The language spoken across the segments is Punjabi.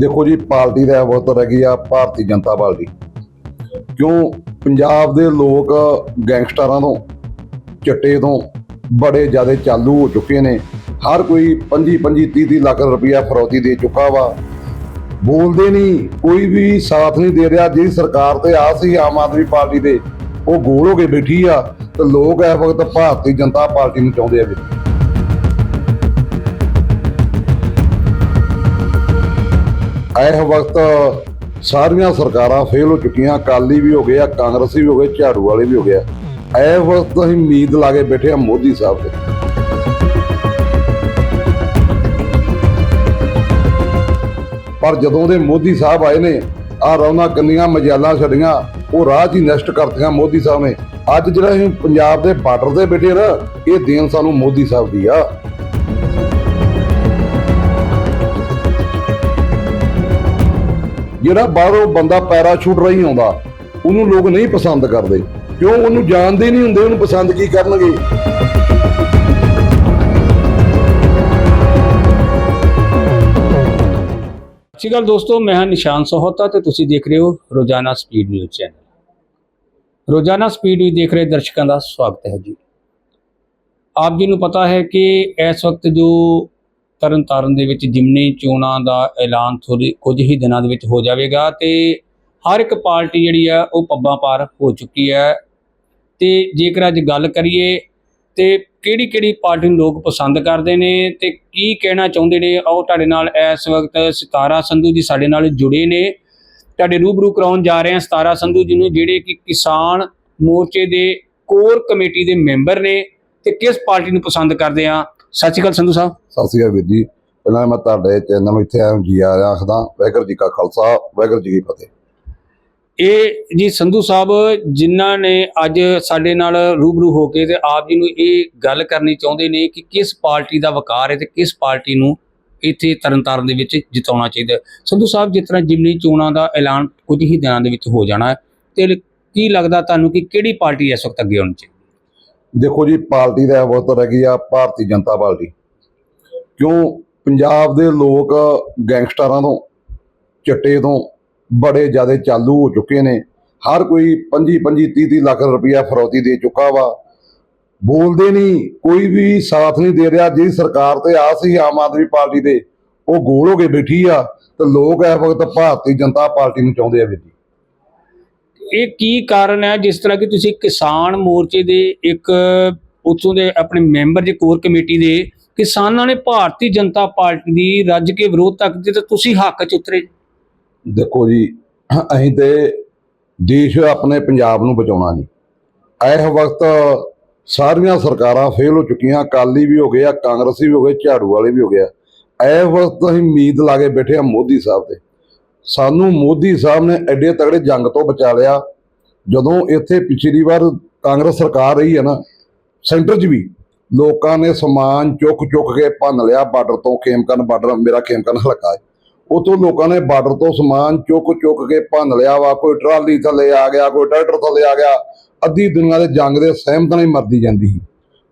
ਦੇਖੋ ਜੀ, ਪਾਰਟੀ ਦਾ ਬਹੁਤ ਰਹੀ ਆ, ਭਾਰਤੀ ਜਨਤਾ ਪਾਰਟੀ। ਕਿਉਂ? ਪੰਜਾਬ ਦੇ ਲੋਕ ਗੈਂਗਸਟਰਾਂ ਤੋਂ, ਚਿੱਟੇ ਤੋਂ ਬੜੇ ਜ਼ਿਆਦਾ ਚਾਲੂ ਹੋ ਚੁੱਕੇ ਨੇ। ਹਰ ਕੋਈ 25 25 30 30 ਲੱਖ ਰੁਪਇਆ ਫਰੌਤੀ ਦੇ ਚੁੱਕਾ ਵਾ। ਬੋਲਦੇ ਨਹੀਂ, ਕੋਈ ਵੀ ਸਾਥ ਨਹੀਂ ਦੇ ਰਿਹਾ। ਜਿਹੜੀ ਸਰਕਾਰ ਤੇ ਆ ਸੀ, ਆਮ ਆਦਮੀ ਪਾਰਟੀ ਦੇ ਉਹ ਗੋਲ ਹੋ ਕੇ ਬੈਠੀ ਆ। ਤੇ ਲੋਕ ਇਸ ਵਕਤ ਭਾਰਤੀ ਜਨਤਾ ਪਾਰਟੀ ਨੂੰ ਚਾਹੁੰਦੇ ਆ ਵੀ ਇਹ ਵਕਤ ਸਾਰੀਆਂ ਸਰਕਾਰਾਂ ਫੇਲ ਹੋ ਚੁੱਕੀਆਂ, ਅਕਾਲੀ ਵੀ ਹੋ ਗਏ ਆ, ਕਾਂਗਰਸੀ ਵੀ ਹੋ ਗਏ, ਝਾੜੂ ਵਾਲੇ ਵੀ ਹੋ ਗਏ ਆ। ਵਕਤ ਅਸੀਂ ਉਮੀਦ ਲਾ ਕੇ ਬੈਠੇ ਆ ਮੋਦੀ ਸਾਹਿਬ ਤੇ ਪਰ ਜਦੋਂ ਦੇ ਮੋਦੀ ਸਾਹਿਬ ਆਏ ਨੇ, ਆ ਰੌਣਾ ਕੰਨੀਆਂ ਮਜਾਲਾਂ ਛੱਡੀਆਂ, ਉਹ ਰਾਹ 'ਚ ਹੀ ਨਸ਼ਟ ਕਰਤੀਆਂ ਮੋਦੀ ਸਾਹਿਬ ਨੇ। ਅੱਜ ਜਿਹੜਾ ਅਸੀਂ ਪੰਜਾਬ ਦੇ ਬਾਰਡਰ ਤੇ ਬੈਠੇ ਨਾ, ਇਹ ਦੇਣ ਸਾਨੂੰ ਮੋਦੀ ਸਾਹਿਬ ਦੀ ਆ। ਜਿਹੜਾ ਬਾਹਰੋਂ ਬੰਦਾ ਪੈਰਾਸ਼ੂਟ ਰਹੀ ਆਉਂਦਾ, ਉਹਨੂੰ ਲੋਕ ਨਹੀਂ ਪਸੰਦ ਕਰਦੇ। ਕਿਉਂ? ਉਹਨੂੰ ਜਾਣਦੇ ਨਹੀਂ ਹੁੰਦੇ, ਉਹਨੂੰ ਪਸੰਦ ਕੀ ਕਰਨਗੇ? ਸਤਿ ਸ਼੍ਰੀ ਅਕਾਲ ਦੋਸਤੋ, ਮੈਂ ਹਾਂ ਨਿਸ਼ਾਨ ਸਹੋਤਾ ਤੇ ਤੁਸੀਂ ਦੇਖ ਰਹੇ ਹੋ ਰੋਜ਼ਾਨਾ ਸਪੀਡ ਨਿਊਜ਼ ਚੈਨਲ। ਰੋਜ਼ਾਨਾ ਸਪੀਡ ਨਿਊਜ਼ ਦੇਖ ਰਹੇ ਦਰਸ਼ਕਾਂ ਦਾ ਸਵਾਗਤ ਹੈ ਜੀ। ਆਪ ਜੀ ਨੂੰ ਪਤਾ ਹੈ ਕਿ ਇਸ ਵਕਤ ਜੋ ਤਰਨਤਾਰਨ ਦੇ ਵਿੱਚ ਜਿਮਨੀ ਚੋਣਾਂ ਦਾ ਐਲਾਨ ਥੋੜੀ ਕੁਝ ਹੀ ਦਿਨਾਂ ਦੇ ਵਿੱਚ ਹੋ ਜਾਵੇਗਾ ਤੇ ਹਰ ਇੱਕ ਪਾਰਟੀ ਜਿਹੜੀ ਆ ਉਹ ਪੱਬਾਂ ਪਾਰ ਹੋ ਚੁੱਕੀ ਹੈ। ਤੇ ਜੇਕਰ ਅੱਜ ਗੱਲ ਕਰੀਏ ਤੇ ਕਿਹੜੀ ਕਿਹੜੀ ਪਾਰਟੀ ਨੂੰ ਲੋਕ ਪਸੰਦ ਕਰਦੇ ਨੇ ਤੇ ਕੀ ਕਹਿਣਾ ਚਾਹੁੰਦੇ ਨੇ? ਆਓ ਤੁਹਾਡੇ ਨਾਲ ਇਸ ਵਕਤ ਸਿਤਾਰਾ ਸੰਧੂ ਜੀ ਸਾਡੇ ਨਾਲ ਜੁੜੇ ਨੇ। ਤੁਹਾਡੇ ਰੂਬਰੂ ਕਰਾਉਣ ਜਾ ਰਹੇ ਹਾਂ ਸਿਤਾਰਾ ਸੰਧੂ ਜੀ ਨੂੰ, ਜਿਹੜੇ ਕਿ ਕਿਸਾਨ ਮੋਰਚੇ ਦੇ ਕੋਰ ਕਮੇਟੀ ਦੇ ਮੈਂਬਰ ਨੇ ਤੇ ਕਿਸ ਪਾਰਟੀ ਨੂੰ ਪਸੰਦ ਕਰਦੇ ਆ ਸਤਿ ਸ਼੍ਰੀ ਅਕਾਲ ਸੰਧੂ ਸਾਹਿਬ। ਸਤਿ ਸ਼੍ਰੀ ਅਕਾਲ ਵੀਰ ਜੀ। ਪਹਿਲਾਂ ਮੈਂ ਤੁਹਾਡੇ ਚੈਨਲ ਨੂੰ ਇੱਥੇ ਆਇਆ ਜੀ ਆ ਰਿਹਾ ਆਖਦਾ ਵਾਹਿਗੁਰੂ ਜੀ ਕਾ ਖਾਲਸਾ ਵਾਹਿਗੁਰੂ ਜੀ ਕੀ ਫਤਿਹ। ਇਹ ਜੀ ਸੰਧੂ ਸਾਹਿਬ ਜਿਨ੍ਹਾਂ ਨੇ ਅੱਜ ਸਾਡੇ ਨਾਲ ਰੂਬਰੂ ਹੋ ਕੇ ਤੇ ਆਪ ਜੀ ਨੂੰ ਇਹ ਗੱਲ ਕਰਨੀ ਚਾਹੁੰਦੇ ਨੇ ਕਿ ਕਿਸ ਪਾਰਟੀ ਦਾ ਵਕਾਰ ਹੈ ਤੇ ਕਿਸ ਪਾਰਟੀ ਨੂੰ ਇੱਥੇ ਤਰਨਤਾਰਨ ਦੇ ਵਿੱਚ ਜਿਤਾਉਣਾ ਚਾਹੀਦਾ। ਸੰਧੂ ਸਾਹਿਬ ਜਿਸ ਤਰ੍ਹਾਂ ਜਿਮਨੀ ਚੋਣਾਂ ਦਾ ਐਲਾਨ ਕੁਝ ਹੀ ਦਿਨਾਂ ਦੇ ਵਿੱਚ ਹੋ ਜਾਣਾ ਹੈ ਤੇ ਕੀ ਲੱਗਦਾ ਤੁਹਾਨੂੰ ਕਿ ਕਿਹੜੀ ਪਾਰਟੀ ਇਸ ਵਕਤ ਅੱਗੇ ਆਉਣੀ ਚਾਹੀਦੀ? ਦੇਖੋ ਜੀ, ਪਾਰਟੀ ਦਾ ਬਹੁਤ ਰਹੀ ਆ, ਭਾਰਤੀ ਜਨਤਾ ਪਾਰਟੀ। ਕਿਉਂ? ਪੰਜਾਬ ਦੇ ਲੋਕ ਗੈਂਗਸਟਰਾਂ ਤੋਂ, ਚਿੱਟੇ ਤੋਂ ਬੜੇ ਜ਼ਿਆਦਾ ਚਾਲੂ ਹੋ ਚੁੱਕੇ ਨੇ। ਹਰ ਕੋਈ 25 25 30 30 ਲੱਖ ਰੁਪਇਆ ਫਰੌਤੀ ਦੇ ਚੁੱਕਾ ਵਾ। ਬੋਲਦੇ ਨਹੀਂ, ਕੋਈ ਵੀ ਸਾਥ ਨਹੀਂ ਦੇ ਰਿਹਾ। ਜਿਹੜੀ ਸਰਕਾਰ ਤੇ ਆ ਸੀ, ਆਮ ਆਦਮੀ ਪਾਰਟੀ ਦੇ ਉਹ ਗੋਲ ਹੋ ਕੇ ਬੈਠੀ ਆ। ਤੇ ਲੋਕ ਇਸ ਵਕਤ ਭਾਰਤੀ ਜਨਤਾ ਪਾਰਟੀ ਨੂੰ ਚਾਹੁੰਦੇ ਆ ਵੀ ਇਹ ਕੀ ਕਾਰਨ ਹੈ, ਜਿਸ ਤਰ੍ਹਾਂ ਕਿ ਤੁਸੀਂ ਕਿਸਾਨ ਮੋਰਚੇ ਦੇ ਇੱਕ, ਉੱਥੋਂ ਦੇ ਆਪਣੇ ਮੈਂਬਰ ਦੇ ਕੋਰ ਕਮੇਟੀ ਦੇ ਕਿਸਾਨਾਂ ਨੇ ਭਾਰਤੀ ਜਨਤਾ ਪਾਰਟੀ ਦੀ ਰੱਜ ਕੇ ਵਿਰੋਧ ਤੱਕ ਤੇ ਤੁਸੀਂ ਹੱਕ 'ਚ ਉਤਰੇ? ਦੇਖੋ ਜੀ, ਅਸੀਂ ਤੇ ਦੇਸ਼ ਆਪਣੇ ਪੰਜਾਬ ਨੂੰ ਬਚਾਉਣਾ ਜੀ। ਇਹ ਵਕਤ ਸਾਰੀਆਂ ਸਰਕਾਰਾਂ ਫੇਲ ਹੋ ਚੁੱਕੀਆਂ, ਅਕਾਲੀ ਵੀ ਹੋ ਗਏ ਆ, ਕਾਂਗਰਸੀ ਵੀ ਹੋ ਗਏ, ਝਾੜੂ ਵਾਲੇ ਵੀ ਹੋ ਗਏ ਆ। ਵਕਤ ਅਸੀਂ ਉਮੀਦ ਲਾ ਕੇ ਬੈਠੇ ਆ ਮੋਦੀ ਸਾਹਿਬ ਤੇ। ਸਾਨੂੰ ਮੋਦੀ ਸਾਹਿਬ ਨੇ ਐਡੇ ਤਗੜੇ ਜੰਗ ਤੋਂ ਬਚਾ ਲਿਆ। ਜਦੋਂ ਇੱਥੇ ਪਿਛਲੀ ਵਾਰ ਕਾਂਗਰਸ ਸਰਕਾਰ ਰਹੀ ਹੈ ਨਾ, ਸੈਂਟਰ 'ਚ ਵੀ ਲੋਕਾਂ ਨੇ ਸਮਾਨ ਚੁੱਕ ਚੁੱਕ ਕੇ ਭੰਨ ਲਿਆ, ਬਾਰਡਰ ਤੋਂ ਖੇਮਕਨ ਬਾਰਡਰ, ਮੇਰਾ ਖੇਮਕਨ ਹਲਕਾ ਹੈ। ਉਤੋਂ ਲੋਕਾਂ ਨੇ ਬਾਰਡਰ ਤੋਂ ਸਮਾਨ ਚੁੱਕ ਚੁੱਕ ਕੇ ਭੰਨ ਲਿਆ ਵਾ, ਕੋਈ ਟਰਾਲੀ ਥੱਲੇ ਆ ਗਿਆ, ਕੋਈ ਟਰੈਕਟਰ ਥੱਲੇ ਆ ਗਿਆ, ਅੱਧੀ ਦੁਨੀਆ ਦੇ ਜੰਗ ਦੇ ਸਹਿਮਤ ਹੀ ਮਰਦੀ ਜਾਂਦੀ ਸੀ।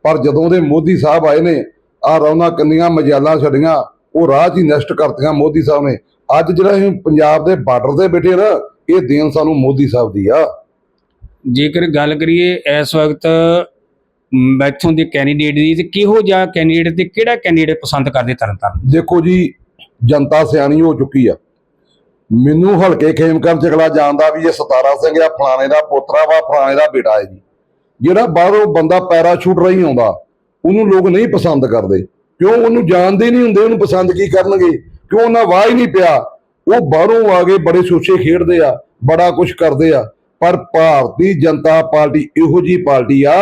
ਪਰ ਜਦੋਂ ਦੇ ਮੋਦੀ ਸਾਹਿਬ ਆਏ ਨੇ ਆ ਰੌਣਾ ਕੰਨੀਆਂ, ਮਜਾਲਾਂ ਛੱਡੀਆਂ, ਉਹ ਰਾਹ 'ਚ ਹੀ ਨਸ਼ਟ ਕਰਤੀਆਂ ਮੋਦੀ ਸਾਹਿਬ ਨੇ। ਅੱਜ ਜਿਹੜਾ ਅਸੀਂ ਪੰਜਾਬ ਦੇ ਬਾਰਡਰ ਤੇ ਬੈਠੇ ਨਾ ਇਹ ਦੇਣ ਸਾਨੂੰ ਮੋਦੀ ਸਾਹਿਬ ਦੀ ਆ। ਜੇਕਰ ਗੱਲ ਕਰੀਏ ਇਸ ਵਕਤ ਮ, ਇੱਥੋਂ ਦੇ ਕੈਂਡੀਡੇਟ ਦੀ ਤੇ ਕਿਹੋ ਜਿਹਾ ਕੈਂਡੀਡੇਟ ਤੇ ਕਿਹੜਾ ਕੈਂਡੀਡੇਟ ਪਸੰਦ ਕਰਦੇ ਤਰਨਤਾਰਨ? ਦੇਖੋ ਜੀ ਜਨਤਾ ਸਿਆਣੀ ਹੋ ਚੁੱਕੀ ਆ। ਮੈਨੂੰ ਹਲਕੇ ਖੇਮਕਰ ਚਗਲਾ ਜਾਣਦਾ ਵੀ ਇਹ ਸਤਾਰਾ ਸਿੰਘ ਆ ਫਲਾਣੇ ਦਾ ਪੋਤਰਾ ਵਾ ਫਲਾਣੇ ਦਾ ਬੇਟਾ ਹੈ ਜੀ। ਜਿਹੜਾ ਬਾਹਰੋਂ ਬੰਦਾ ਪੈਰਾਸ਼ੂਟ ਰਹੀ ਆਉਂਦਾ ਉਹਨੂੰ ਲੋਕ ਨਹੀਂ ਪਸੰਦ ਕਰਦੇ। ਕਿਉਂ? ਉਹਨੂੰ ਜਾਣਦੇ ਨਹੀਂ ਹੁੰਦੇ ਉਹਨੂੰ ਪਸੰਦ ਕੀ ਕਰਨਗੇ? ਕਿਉਂ ਉਹਨਾਂ ਵਾਹ ਹੀ ਨਹੀਂ ਪਿਆ। ਉਹ ਬਾਹਰੋਂ ਆ ਕੇ ਬੜੇ ਸੋਚੇ ਖੇਡਦੇ ਆ, ਬੜਾ ਕੁਝ ਕਰਦੇ ਆ। ਪਰ ਭਾਰਤੀ ਜਨਤਾ ਪਾਰਟੀ ਇਹੋ ਜੀ ਪਾਰਟੀ ਆ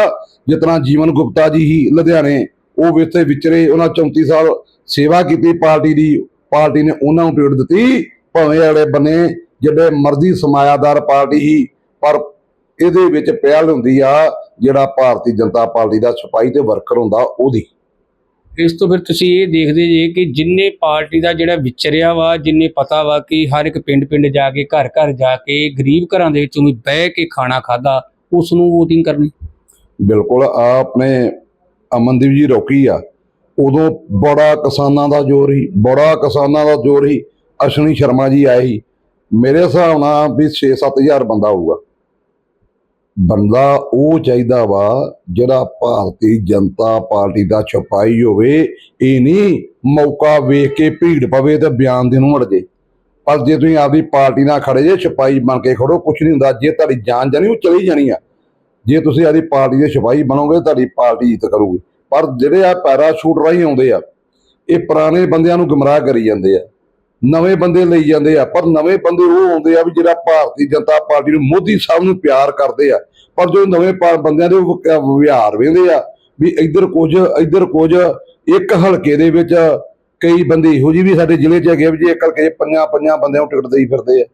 ਜਿਤਨਾ ਜੀਵਨ ਗੁਪਤਾ ਜੀ ਹੀ ਲੁਧਿਆਣੇ, ਉਹ ਵਿਥੇ ਵਿਚਰੇ ਉਹਨਾਂ 34 ਸਾਲ ਸੇਵਾ ਕੀਤੀ ਪਾਰਟੀ ਦੀ, ਪਾਰਟੀ ਨੇ ਉਹਨਾਂ ਨੂੰ ਟਿਕਟ ਦਿੱਤੀ, ਭਾਵੇਂ ਅਗਲੇ ਬੰਨੇ ਜਿਹੜੇ ਮਰਜ਼ੀ ਸਮਾਇਆਦਾਰ ਪਾਰਟੀ ਹੀ, ਪਰ ਇਹਦੇ ਵਿੱਚ ਪਹਿਲ ਹੁੰਦੀ ਆ, ਜਿਹੜਾ ਭਾਰਤੀ ਜਨਤਾ ਪਾਰਟੀ ਦਾ ਸਿਪਾਹੀ ਤੇ ਵਰਕਰ ਹੁੰਦਾ ਉਹਦੀ। ਇਸ ਤੋਂ ਫਿਰ ਤੁਸੀਂ ਇਹ ਦੇਖਦੇ ਜੇ ਕਿ ਜਿੰਨੇ ਪਾਰਟੀ ਦਾ ਜਿਹੜਾ ਵਿਚਰਿਆ ਵਾ, ਜਿੰਨੇ ਪਤਾ ਵਾ ਕਿ ਹਰ ਇੱਕ ਪਿੰਡ ਪਿੰਡ ਜਾ ਕੇ ਘਰ ਘਰ ਜਾ ਕੇ ਗਰੀਬ ਘਰਾਂ ਦੇ ਵਿੱਚੋਂ ਵੀ ਬਹਿ ਕੇ ਖਾਣਾ ਖਾਦਾ ਉਸ ਨੂੰ VOTING ਕਰਨੀ। ਬਿਲਕੁਲ ਆ ਆਪਣੇ ਅਮਨਦੀਪ ਜੀ ਰੋਕੀ ਆ। ਉਦੋਂ ਬੜਾ ਕਿਸਾਨਾਂ ਦਾ ਜ਼ੋਰ ਹੀ ਬੜਾ ਕਿਸਾਨਾਂ ਦਾ ਜ਼ੋਰ ਹੀ ਅਸ਼ਵਨੀ ਸ਼ਰਮਾ ਜੀ ਆਏ ਸੀ। ਮੇਰੇ ਹਿਸਾਬ ਨਾਲ ਵੀ 6-7000 ਬੰਦਾ ਹੋਊਗਾ। ਬੰਦਾ ਉਹ ਚਾਹੀਦਾ ਵਾ ਜਿਹੜਾ ਭਾਰਤੀ ਜਨਤਾ ਪਾਰਟੀ ਦਾ ਛਪਾਈ ਹੋਵੇ, ਇਹ ਨਹੀਂ ਮੌਕਾ ਵੇਖ ਕੇ ਭੀੜ ਪਵੇ ਤੇ ਬਿਆਨ ਦੇਣ ਨੂੰ ਅੜ ਜੇ। ਪਰ ਜੇ ਤੁਸੀਂ ਆਪਦੀ ਪਾਰਟੀ ਨਾਲ ਖੜੇ ਜੇ ਛਪਾਈ ਬਣ ਕੇ ਖੜੋ, ਕੁਛ ਨਹੀਂ ਹੁੰਦਾ। ਜੇ ਤੁਹਾਡੀ ਜਾਨ ਜਾਣੀ, ਉਹ ਚਲੀ ਜਾਣੀ ਆ। ਜੇ ਤੁਸੀਂ ਆਪਦੀ ਪਾਰਟੀ ਦੇ ਛਪਾਈ ਬਣੋਗੇ, ਤੁਹਾਡੀ ਪਾਰਟੀ ਜਿੱਤ ਕਰੂਗੀ। ਪਰ ਜਿਹੜੇ ਆ ਪੈਰਾਸ਼ੂਟ ਰਾਹੀਂ ਆਉਂਦੇ ਆ, ਇਹ ਪੁਰਾਣੇ ਬੰਦਿਆਂ ਨੂੰ ਗੁੰਮਰਾਹ ਕਰੀ ਜਾਂਦੇ ਆ। ਨਵੇਂ ਬੰਦੇ ਲਈ ਜਾਂਦੇ ਆ, ਪਰ ਨਵੇਂ ਬੰਦੇ ਉਹ ਆਉਂਦੇ ਆ ਵੀ ਜਿਹੜਾ ਭਾਰਤੀ ਜਨਤਾ ਪਾਰਟੀ ਨੂੰ ਮੋਦੀ ਸਾਹਿਬ ਨੂੰ ਪਿਆਰ ਕਰਦੇ ਆ। ਪਰ ਜੋ ਨਵੇਂ ਬੰਦਿਆਂ ਦੇ ਵਿਹਾਰ ਵੇਂਦੇ ਆ, ਵੀ ਇੱਧਰ ਕੁਝ ਇੱਧਰ ਕੁਝ, ਇੱਕ ਹਲਕੇ ਦੇ ਵਿੱਚ ਕਈ ਬੰਦੇ ਇਹੋ ਜਿਹੇ ਵੀ ਸਾਡੇ ਜ਼ਿਲ੍ਹੇ 'ਚ ਹੈਗੇ ਵੀ ਜੇ ਇੱਕ ਹਲਕੇ 'ਚ ਪੰਜਾਂ ਪੰਜਾਂ ਬੰਦਿਆਂ ਨੂੰ ਟਿਕਟ ਦੇਈ ਫਿਰਦੇ ਆ।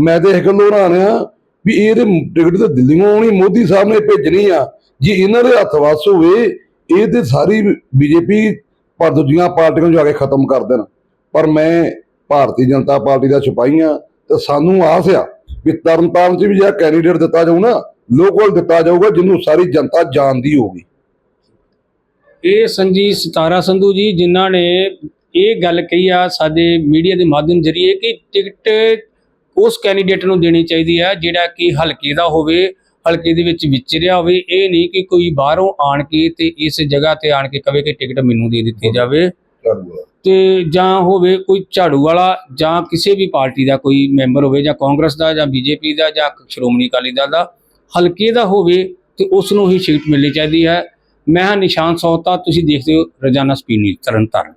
ਮੈਂ ਤੇ ਇਹ ਗੱਲੋਂ ਹੈਰਾਨ ਆ ਵੀ ਇਹ ਟਿਕਟ ਤੇ ਦਿੱਲੀੋਂ ਆਉਣੀ, ਮੋਦੀ ਸਾਹਿਬ ਨੇ ਭੇਜਣੀ ਆ। ਜੇ ਇਹਨਾਂ ਦੇ ਹੱਥ ਵੱਸ ਹੋਵੇ, ਇਹ ਤੇ ਸਾਰੀ ਬੀਜੇਪੀ ਪਰ ਦੂਜੀਆਂ ਪਾਰਟੀਆਂ ਨੂੰ ਜਾ ਕੇ ਖਤਮ ਕਰ ਦੇਣ। ਪਰ ਮੈਂ ਭਾਰਤੀ ਜਨਤਾ ਪਾਰਟੀ ਦਾ ਸਿਪਾਹੀਆਂ ਤੇ ਸਾਨੂੰ ਆਸ ਆ ਵੀ ਤਰਨਤਾਰਨ 'ਚ ਵੀ ਜਿਹੜਾ ਕੈਂਡੀਡੇਟ ਦਿੱਤਾ ਜਾਊ ਨਾ ਲੋਕਲ ਦਿੱਤਾ ਜਾਊਗਾ ਜਿਹਨੂੰ ਸਾਰੀ ਜਨਤਾ ਜਾਣਦੀ ਹੋਊਗੀ। ਇਹ ਸੰਜੀ ਸਤਾਰਾ ਸੰਧੂ ਜੀ ਜਿਨ੍ਹਾਂ ਨੇ ਇਹ ਗੱਲ ਕਹੀ ਆ ਸਾਡੇ ਮੀਡੀਆ ਦੇ ਮਾਧਿਅਮ ਜਰੀਏ ਕਿ ਟਿਕਟ ਉਸ ਕੈਂਡੀਡੇਟ ਨੂੰ ਦੇਣੀ ਚਾਹੀਦੀ ਹੈ ਜਿਹੜਾ ਕਿ ਹਲਕੇ ਦਾ ਹੋਵੇ ਹਲਕੇ ਦੇ ਵਿੱਚ ਵਿਚਰਿਆ ਹੋਵੇ। ਇਹ ਨਹੀਂ ਕਿ ਕੋਈ ਬਾਹਰੋਂ ਆਣ ਕੇ ਤੇ ਇਸ ਜਗ੍ਹਾ ਤੇ ਆਣ ਕੇ ਕਵੇ ਕਿ ਟਿਕਟ ਮੈਨੂੰ ਦੇ ਦਿੱਤੀ ਜਾਵੇ। ਤੇ ਜਾਂ ਹੋਵੇ ਕੋਈ ਝਾੜੂ ਵਾਲਾ ਜਾਂ ਕਿਸੇ ਵੀ ਪਾਰਟੀ ਦਾ ਕੋਈ ਮੈਂਬਰ ਹੋਵੇ ਜਾਂ ਕਾਂਗਰਸ ਦਾ ਜਾਂ ਬੀਜੇਪੀ ਦਾ ਜਾਂ ਸ਼੍ਰੋਮਣੀ ਅਕਾਲੀ ਦਲ ਦਾ ਹਲਕੇ ਦਾ ਹੋਵੇ ਤੇ ਉਸ ਨੂੰ ਹੀ ਸੀਟ ਮਿਲਣੀ ਚਾਹੀਦੀ ਹੈ। ਮੈਂ ਹਾਂ ਨਿਸ਼ਾਨ ਸੌਤਾ, ਤੁਸੀਂ ਦੇਖਦੇ ਹੋ ਰੋਜ਼ਾਨਾ ਸਪੀਡ ਨਿਊਜ਼ ਤਰਨਤਾਰਨ